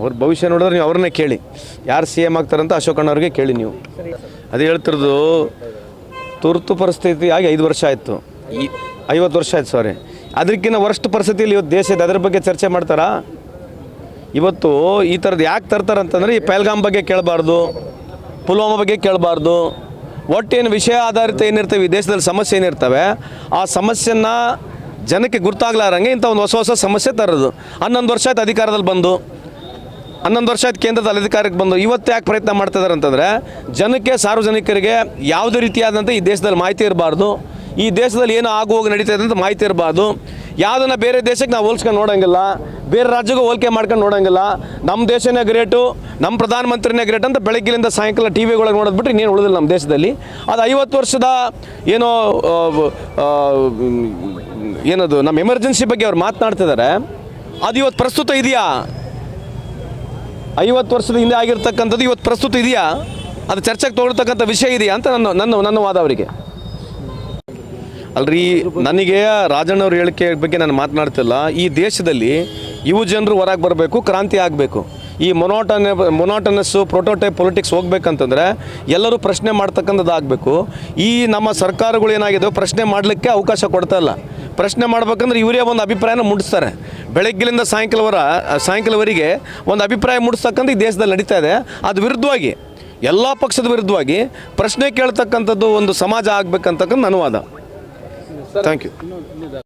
ಅವ್ರ ಭವಿಷ್ಯ ನೋಡಿದ್ರೆ ನೀವು ಅವ್ರನ್ನೇ ಕೇಳಿ. ಯಾರು ಸಿ ಎಂ ಆಗ್ತಾರಂತ ಅಶೋಕಣ್ಣವ್ರಿಗೆ ಕೇಳಿ ನೀವು. ಅದು ಹೇಳ್ತಿರೋದು, ತುರ್ತು ಪರಿಸ್ಥಿತಿ ಆಗಿ ಐದು ವರ್ಷ ಆಯಿತು. ಈ ಐವತ್ತು ವರ್ಷ ಆಯ್ತು ಸಾರಿ ಅದಕ್ಕಿಂತ ವರ್ಷ ಪರಿಸ್ಥಿತಿಯಲ್ಲಿ ಇವತ್ತು ದೇಶ ಇದೆ, ಅದ್ರ ಬಗ್ಗೆ ಚರ್ಚೆ ಮಾಡ್ತಾರಾ? ಇವತ್ತು ಈ ಥರದ್ದು ಯಾಕೆ ತರ್ತಾರೆ ಅಂತಂದರೆ ಈ ಪೆಲ್ಗಾಮ್ ಬಗ್ಗೆ ಕೇಳಬಾರ್ದು, ಪುಲ್ವಾಮಾ ಬಗ್ಗೆ ಕೇಳಬಾರ್ದು. ಒಟ್ಟೇನು ವಿಷಯ ಆಧಾರಿತ ಏನಿರ್ತವೆ, ಈ ದೇಶದಲ್ಲಿ ಸಮಸ್ಯೆ ಏನಿರ್ತವೆ, ಆ ಸಮಸ್ಯೆನ ಜನಕ್ಕೆ ಗುರ್ತಾಗ್ಲಾರಂಗೆ ಇಂಥ ಒಂದು ಹೊಸ ಹೊಸ ಸಮಸ್ಯೆ ತರೋದು. ಹನ್ನೊಂದು ವರ್ಷ ಆಯ್ತು ಅಧಿಕಾರದಲ್ಲಿ ಬಂದು. ಹನ್ನೊಂದು ವರ್ಷ ಆಯ್ತು ಕೇಂದ್ರದಲ್ಲಿ ಅಧಿಕಾರಕ್ಕೆ ಬಂದು. ಇವತ್ತು ಯಾಕೆ ಪ್ರಯತ್ನ ಮಾಡ್ತಿದ್ದಾರೆ ಅಂತಂದರೆ, ಜನಕ್ಕೆ, ಸಾರ್ವಜನಿಕರಿಗೆ ಯಾವುದೇ ರೀತಿಯಾದಂಥ ಈ ದೇಶದಲ್ಲಿ ಮಾಹಿತಿ ಇರಬಾರ್ದು. ಈ ದೇಶದಲ್ಲಿ ಏನು ಆಗುವಾಗ ನಡೀತಾ ಇದೆ ಅಂತ ಮಾಹಿತಿ ಇರಬಾರ್ದು. ಯಾವುದನ್ನ ಬೇರೆ ದೇಶಕ್ಕೆ ನಾವು ಹೋಲ್ಸ್ಕೊಂಡು ನೋಡೋಂಗಿಲ್ಲ, ಬೇರೆ ರಾಜ್ಯಕ್ಕೂ ಹೋಲಿಕೆ ಮಾಡ್ಕೊಂಡು ನೋಡೋಂಗಿಲ್ಲ. ನಮ್ಮ ದೇಶನೇ ಗ್ರೇಟು ನಮ್ಮ ಪ್ರಧಾನಮಂತ್ರಿನೇ ಗ್ರೇಟ್ ಅಂತ ಬೆಳಗ್ಗಿನಿಂದ ಸಾಯಂಕಾಲ ಟಿ ವಿಗಳಿಗೆ ನೋಡೋದ್ಬಿಟ್ರೆ ಇನ್ನೇನು ಉಳಿದಿಲ್ಲ ನಮ್ಮ ದೇಶದಲ್ಲಿ. ಅದು ಐವತ್ತು ವರ್ಷದ ಏನೋ ಏನದು ನಮ್ಮ ಎಮರ್ಜೆನ್ಸಿ ಬಗ್ಗೆ ಅವ್ರು ಮಾತನಾಡ್ತಿದ್ದಾರೆ ಅದು ಇವತ್ತು ಪ್ರಸ್ತುತ ಇದೆಯಾ? ಐವತ್ತು ವರ್ಷದ ಹಿಂದೆ ಆಗಿರ್ತಕ್ಕಂಥದ್ದು ಇವತ್ತು ಪ್ರಸ್ತುತ ಇದೆಯಾ? ಅದು ಚರ್ಚೆಗೆ ತೊಗೊಳ್ತಕ್ಕಂಥ ವಿಷಯ ಇದೆಯಾ ಅಂತ ನನ್ನ ನನ್ನ ನನ್ನ ವಾದ ಅವರಿಗೆ. ಅಲ್ರಿ, ನನಗೆ ರಾಜಣ್ಣವ್ರ ಹೇಳಿಕೆ ಬಗ್ಗೆ ನಾನು ಮಾತನಾಡ್ತಿಲ್ಲ. ಈ ದೇಶದಲ್ಲಿ ಯುವ ಜನರು ಹೊರಗೆ ಬರಬೇಕು, ಕ್ರಾಂತಿ ಆಗಬೇಕು. ಈ ಮೊನೋಟನ ಮೊನೋಟನಸ್ಸು ಪ್ರೋಟೋಟೈಪ್ ಪೊಲಿಟಿಕ್ಸ್ ಹೋಗ್ಬೇಕಂತಂದರೆ ಎಲ್ಲರೂ ಪ್ರಶ್ನೆ ಮಾಡ್ತಕ್ಕಂಥದ್ದು ಆಗಬೇಕು. ಈ ನಮ್ಮ ಸರ್ಕಾರಗಳು ಏನಾಗಿದೆ ಪ್ರಶ್ನೆ ಮಾಡಲಿಕ್ಕೆ ಅವಕಾಶ ಕೊಡ್ತಾ ಇಲ್ಲ. ಪ್ರಶ್ನೆ ಮಾಡ್ಬೇಕಂದ್ರೆ ಇವರೇ ಒಂದು ಅಭಿಪ್ರಾಯನ ಮುಡಿಸ್ತಾರೆ. ಬೆಳಗ್ಗಿಲಿಂದ ಸಾಯಂಕಾಲವರ ಸಾಯಂಕಾಲವರೆಗೆ ಒಂದು ಅಭಿಪ್ರಾಯ ಮುಡಿಸ್ತಕ್ಕಂಥ ಈ ದೇಶದಲ್ಲಿ ನಡೀತಾ ಇದೆ. ಅದು ವಿರುದ್ಧವಾಗಿ, ಎಲ್ಲ ಪಕ್ಷದ ವಿರುದ್ಧವಾಗಿ ಪ್ರಶ್ನೆ ಕೇಳ್ತಕ್ಕಂಥದ್ದು ಒಂದು ಸಮಾಜ ಆಗಬೇಕಂತಕ್ಕಂಥ ಅನುವಾದ ವಾದ. Thank you